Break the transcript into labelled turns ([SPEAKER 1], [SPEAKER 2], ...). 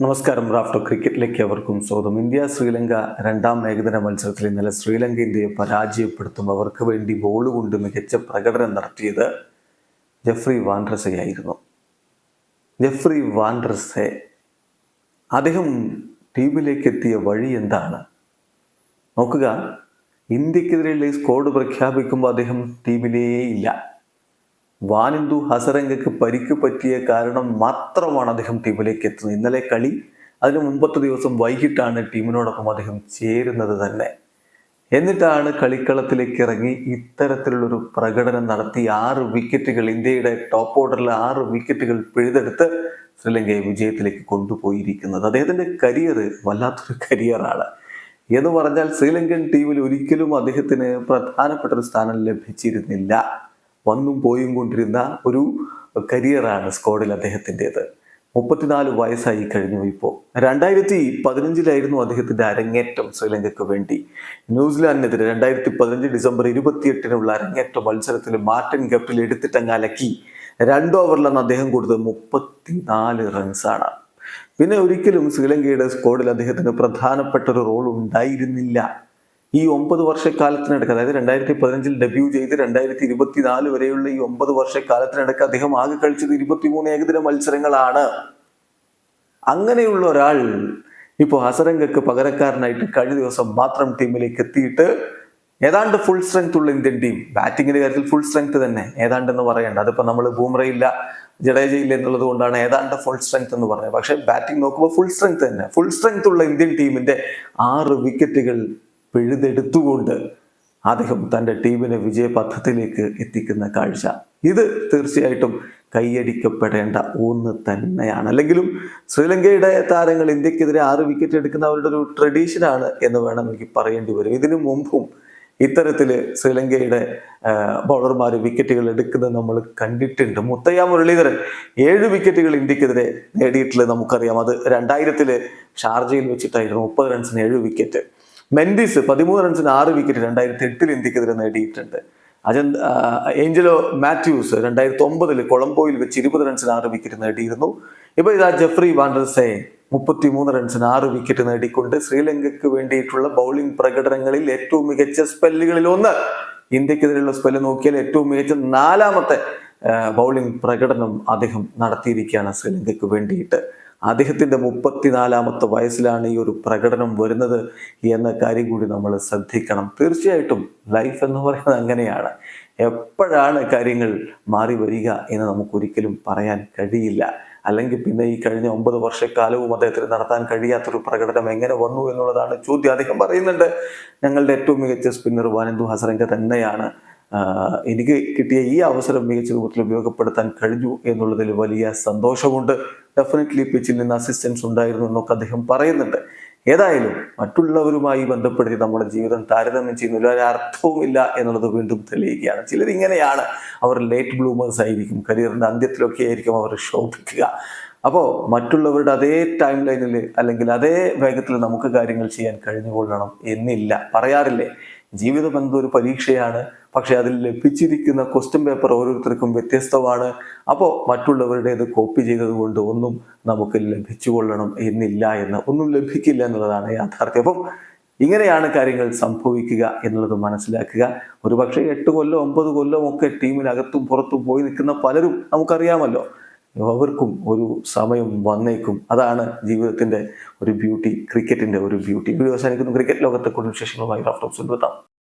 [SPEAKER 1] നമസ്കാരം. റാഫ്റ്റോ ക്രിക്കറ്റിലേക്ക് അവർക്കും സ്വാഗതം. ഇന്ത്യ ശ്രീലങ്ക രണ്ടാം ഏകദിന മത്സരത്തിൽ ഇന്നലെ ശ്രീലങ്ക ഇന്ത്യയെ പരാജയപ്പെടുത്തും അവർക്ക് വേണ്ടി ബോൾ കൊണ്ട് മികച്ച പ്രകടനം നടത്തിയത് ജെഫ്രി വാൻഡ്രസയായിരുന്നു ജെഫ്രി വാൻഡ്രസെ അദ്ദേഹം ടീമിലേക്ക് എത്തിയ വഴി എന്താണ്? നോക്കുക. ഇന്ത്യക്കെതിരെയുള്ള സ്കോഡ് പ്രഖ്യാപിക്കുമ്പോൾ അദ്ദേഹം ടീമിലേ ഇല്ല. വാനിന്ദു ഹസരംഗക്ക് പരിക്ക് പറ്റിയ കാരണം മാത്രമാണ് അദ്ദേഹം ടീമിലേക്ക് എത്തുന്നത്. ഇന്നലെ കളി അതിന് മുമ്പത്തെ ദിവസം വൈകിട്ടാണ് ടീമിനോടൊപ്പം അദ്ദേഹം ചേരുന്നത് തന്നെ. എന്നിട്ടാണ് കളിക്കളത്തിലേക്ക് ഇറങ്ങി ഇത്തരത്തിലുള്ളൊരു പ്രകടനം നടത്തി ആറ് വിക്കറ്റുകൾ ഇന്ത്യയുടെ ടോപ്പ് ഓർഡറിൽ ആറ് വിക്കറ്റുകൾ പിഴുതെടുത്ത് ശ്രീലങ്കയെ വിജയത്തിലേക്ക് കൊണ്ടുപോയിരിക്കുന്നത്. അദ്ദേഹത്തിന്റെ കരിയർ വല്ലാത്തൊരു കരിയറാണ് എന്ന് പറഞ്ഞാൽ ശ്രീലങ്കൻ ടീമിൽ ഒരിക്കലും അദ്ദേഹത്തിന് പ്രധാനപ്പെട്ട ഒരു സ്ഥാനം ലഭിച്ചിരുന്നില്ല. വന്നും പോയും കൊണ്ടിരുന്ന ഒരു കരിയറാണ് സ്കോഡിൽ അദ്ദേഹത്തിന്റെത്. മുപ്പത്തിനാല് വയസ്സായി കഴിഞ്ഞു ഇപ്പോൾ. രണ്ടായിരത്തി പതിനഞ്ചിലായിരുന്നു അദ്ദേഹത്തിന്റെ അരങ്ങേറ്റം ശ്രീലങ്കയ്ക്ക് വേണ്ടി. ന്യൂസിലാൻഡിനെതിരെ രണ്ടായിരത്തി പതിനഞ്ച് ഡിസംബർ ഇരുപത്തിയെട്ടിനുള്ള അരങ്ങേറ്റ മത്സരത്തിൽ മാർട്ടിൻ കപ്പിൽ എടുത്തിട്ടങ്ങ് അലക്കി. രണ്ട് ഓവറിലാണ് അദ്ദേഹം കൊടുത്തത് മുപ്പത്തിനാല് റൺസാണ്. പിന്നെ ഒരിക്കലും ശ്രീലങ്കയുടെ സ്കോഡിൽ അദ്ദേഹത്തിന് പ്രധാനപ്പെട്ട ഒരു റോൾ ഉണ്ടായിരുന്നില്ല. ഈ ഒമ്പത് വർഷക്കാലത്തിനിടയ്ക്ക് അതായത് രണ്ടായിരത്തി പതിനഞ്ചിൽ ഡെബ്യൂ ചെയ്ത് രണ്ടായിരത്തി ഇരുപത്തിനാല് വരെയുള്ള ഈ ഒമ്പത് വർഷക്കാലത്തിനിടയ്ക്ക് അദ്ദേഹം ആകെ കളിച്ചത് ഇരുപത്തിമൂന്ന് ഏകദിന മത്സരങ്ങളാണ്. അങ്ങനെയുള്ള ഒരാൾ ഇപ്പോൾ ഹസരംഗക്ക് പകരക്കാരനായിട്ട് കഴിഞ്ഞ ദിവസം മാത്രം ടീമിലേക്ക് എത്തിയിട്ട് ഏതാണ്ട് ഫുൾ സ്ട്രെങ്ത് ഉള്ള ഇന്ത്യൻ ടീം ബാറ്റിങ്ങിന്റെ കാര്യത്തിൽ ഫുൾ സ്ട്രെങ്ത് തന്നെ. ഏതാണ്ട് എന്ന് പറയണ്ട. അതിപ്പോ നമ്മൾ ബൂമറയില്ല ജഡേജയില്ല എന്നുള്ളത് കൊണ്ടാണ് ഏതാണ്ട് ഫുൾ സ്ട്രെങ്ത് എന്ന് പറഞ്ഞത് പക്ഷേ ബാറ്റിംഗ് നോക്കുമ്പോൾ ഫുൾ സ്ട്രെങ്ത് തന്നെ. ഫുൾ സ്ട്രെങ്ത് ഉള്ള ഇന്ത്യൻ ടീമിന്റെ ആറ് വിക്കറ്റുകൾ പിഴുതെടുത്തുകൊണ്ട് അദ്ദേഹം തന്റെ ടീമിനെ വിജയപഥത്തിലേക്ക് എത്തിക്കുന്ന കാഴ്ച. ഇത് തീർച്ചയായിട്ടും കൈയടിക്കപ്പെടേണ്ട ഒന്ന് തന്നെയാണ്. അല്ലെങ്കിലും ശ്രീലങ്കയുടെ താരങ്ങൾ ഇന്ത്യക്കെതിരെ ആറ് വിക്കറ്റ് എടുക്കുന്ന അവരുടെ ഒരു ട്രഡീഷനാണ് എന്ന് വേണം എനിക്ക് പറയേണ്ടി വരും. ഇതിനു മുമ്പും ഇത്തരത്തിൽ ശ്രീലങ്കയുടെ ബൗളർമാർ വിക്കറ്റുകൾ എടുക്കുന്നത് നമ്മൾ കണ്ടിട്ടുണ്ട്. മുത്തയ്യ മുരളീധരൻ ഏഴ് വിക്കറ്റുകൾ ഇന്ത്യക്കെതിരെ നേടിയിട്ടുള്ളത് നമുക്കറിയാം. അത് രണ്ടായിരത്തിൽ ഷാർജയിൽ വെച്ചിട്ടായിരുന്നു. മുപ്പത് റൺസിന് ഏഴ് വിക്കറ്റ് മെൻഡിസ് പതിമൂന്ന് റൺസിന് ആറ് വിക്കറ്റ് രണ്ടായിരത്തി എട്ടിൽ ഇന്ത്യക്കെതിരെ നേടിയിട്ടുണ്ട്. അജൻ ഏഞ്ചലോ മാത്യൂസ് രണ്ടായിരത്തി ഒമ്പതിൽ കൊളംബോയിൽ വെച്ച് ഇരുപത് റൺസിന് ആറ് വിക്കറ്റ് നേടിയിരുന്നു. ഇപ്പൊ ഇതാ ജെഫ്രി വാൻഡർസെ മുപ്പത്തി മൂന്ന് റൺസിന് ആറ് വിക്കറ്റ് നേടിക്കൊണ്ട് ശ്രീലങ്കയ്ക്ക് വേണ്ടിയിട്ടുള്ള ബൗളിംഗ് പ്രകടനങ്ങളിൽ ഏറ്റവും മികച്ച സ്പെല്ലുകളിൽ ഒന്ന്. ഇന്ത്യക്കെതിരെയുള്ള സ്പെല്ല് നോക്കിയാൽ ഏറ്റവും മികച്ച നാലാമത്തെ ബൗളിംഗ് പ്രകടനം അദ്ദേഹം നടത്തിയിരിക്കുകയാണ് ശ്രീലങ്കയ്ക്ക് വേണ്ടിയിട്ട്. അദ്ദേഹത്തിന്റെ മുപ്പത്തിനാലാമത്തെ വയസ്സിലാണ് ഈ ഒരു പ്രകടനം വരുന്നത് എന്ന കാര്യം കൂടി നമ്മൾ ശ്രദ്ധിക്കണം. തീർച്ചയായിട്ടും ലൈഫ് എന്ന് പറയുന്നത് അങ്ങനെയാണ്. എപ്പോഴാണ് കാര്യങ്ങൾ മാറി വരിക എന്ന് നമുക്കൊരിക്കലും പറയാൻ കഴിയില്ല. അല്ലെങ്കിൽ പിന്നെ ഈ കഴിഞ്ഞ ഒമ്പത് വർഷക്കാലവും അദ്ദേഹത്തിന് നടത്താൻ കഴിയാത്തൊരു പ്രകടനം എങ്ങനെ വന്നു എന്നുള്ളതാണ് ചോദ്യം. അദ്ദേഹം പറയുന്നുണ്ട് ഞങ്ങളുടെ ഏറ്റവും മികച്ച സ്പിന്നർ വാനന്ദു ഹസരംഗ തന്നെയാണ്. എനിക്ക് കിട്ടിയ ഈ അവസരം മികച്ച രൂപത്തിൽ ഉപയോഗപ്പെടുത്താൻ കഴിഞ്ഞു എന്നുള്ളതിൽ വലിയ സന്തോഷമുണ്ട്. ഡെഫിനറ്റ്ലി പിച്ചിൽ നിന്ന് അസിസ്റ്റൻസ് ഉണ്ടായിരുന്നു എന്നൊക്കെ അദ്ദേഹം പറയുന്നുണ്ട്. ഏതായാലും മറ്റുള്ളവരുമായി ബന്ധപ്പെടുത്തി നമ്മുടെ ജീവിതം താരതമ്യം ചെയ്യുന്നില്ല ഒരു അർത്ഥവുമില്ല എന്നുള്ളത് വീണ്ടും തെളിയിക്കുകയാണ്. ചിലർ ഇങ്ങനെയാണ് അവർ ലേറ്റ് ബ്ലൂമേഴ്സ് ആയിരിക്കും കരിയറിന്റെ അന്ത്യത്തിലൊക്കെ ആയിരിക്കും അവർ ശോഭിക്കുക. അപ്പോൾ മറ്റുള്ളവരുടെ അതേ ടൈം ലൈനിൽ അല്ലെങ്കിൽ അതേ വേഗത്തിൽ നമുക്ക് കാര്യങ്ങൾ ചെയ്യാൻ കഴിഞ്ഞുകൊള്ളണം എന്നില്ല. പറയാറില്ലേ? ജീവിതം എന്നതൊരു പരീക്ഷയാണ്. പക്ഷെ അതിൽ ലഭിച്ചിരിക്കുന്ന ക്വസ്റ്റ്യൻ പേപ്പർ ഓരോരുത്തർക്കും വ്യത്യസ്തമാണ്. അപ്പോൾ മറ്റുള്ളവരുടേത് കോപ്പി ചെയ്തതുകൊണ്ട് ഒന്നും നമുക്ക് ലഭിച്ചുകൊള്ളണം എന്നില്ല എന്ന്. ഒന്നും ലഭിക്കില്ല എന്നുള്ളതാണ് യാഥാർത്ഥ്യം. അപ്പം ഇങ്ങനെയാണ് കാര്യങ്ങൾ സംഭവിക്കുക എന്നുള്ളത് മനസ്സിലാക്കുക. ഒരുപക്ഷെ എട്ട് കൊല്ലം ഒമ്പത് കൊല്ലം ഒക്കെ ടീമിനകത്തും പുറത്തും പോയി നിൽക്കുന്ന പലരും നമുക്കറിയാമല്ലോ. അവർക്കും ഒരു സമയം വന്നേക്കും. അതാണ് ജീവിതത്തിന്റെ ഒരു ബ്യൂട്ടി ക്രിക്കറ്റിന്റെ ഒരു ബ്യൂട്ടി വീഡിയോ അവസാനിക്കുന്നു. ക്രിക്കറ്റ് ലോകത്തെ കൂടുതൽ വിശേഷങ്ങളുമായി റാഫ്റ്റോക്സ് എത്താം.